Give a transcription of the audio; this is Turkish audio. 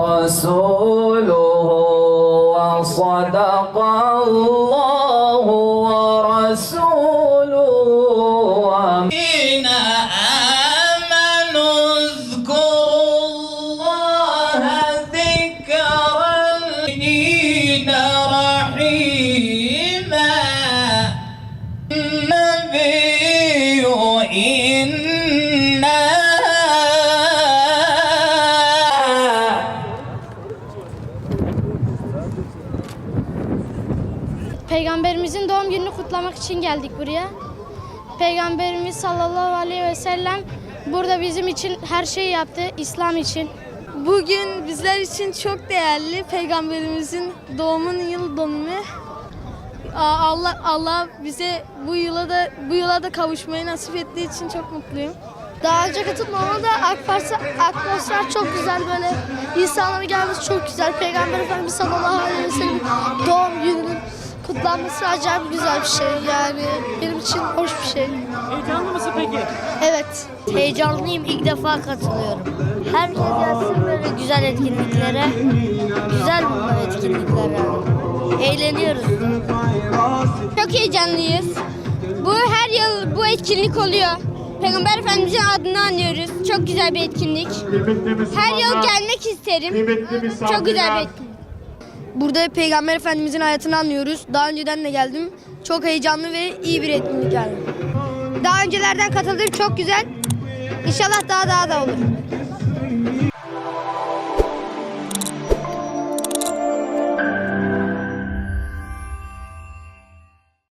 ورسوله وصدق الله ورسوله ومن آمنوا اذكروا الله ذكرا Peygamberimizin doğum gününü kutlamak için geldik buraya. Peygamberimiz sallallahu aleyhi ve sellem burada bizim için her şeyi yaptı, İslam için. Bugün bizler için çok değerli Peygamberimizin doğumun yıl dönümü. Allah Allah bize bu yıla da bu yıla da kavuşmayı nasip ettiği için çok mutluyum. Daha önce katılmama da Akparsa atmosfer çok güzel böyle. İnsanların gelmesi çok güzel. Peygamber Efendimiz sallallahu aleyhi ve sellem doğum gününün kutlanması acayip güzel bir şey. Yani benim için hoş bir şey. Heyecanlı mısın peki? Evet. Heyecanlıyım ilk defa katılıyorum. Herkes gelsin böyle güzel etkinliklere. Güzel bunlar etkinlikler yani. Eğleniyoruz. Çok heyecanlıyız. Bu her yıl bu etkinlik oluyor. Peygamber Efendimizin adını anıyoruz. Çok güzel bir etkinlik. Her yıl gelmek isterim. Çok güzel bir etkinlik. Burada Peygamber Efendimizin hayatını anlıyoruz. Daha önceden de geldim. Çok heyecanlı ve iyi bir etkinlik yani. Daha öncelerden katıldım. Çok güzel. İnşallah daha daha da olur.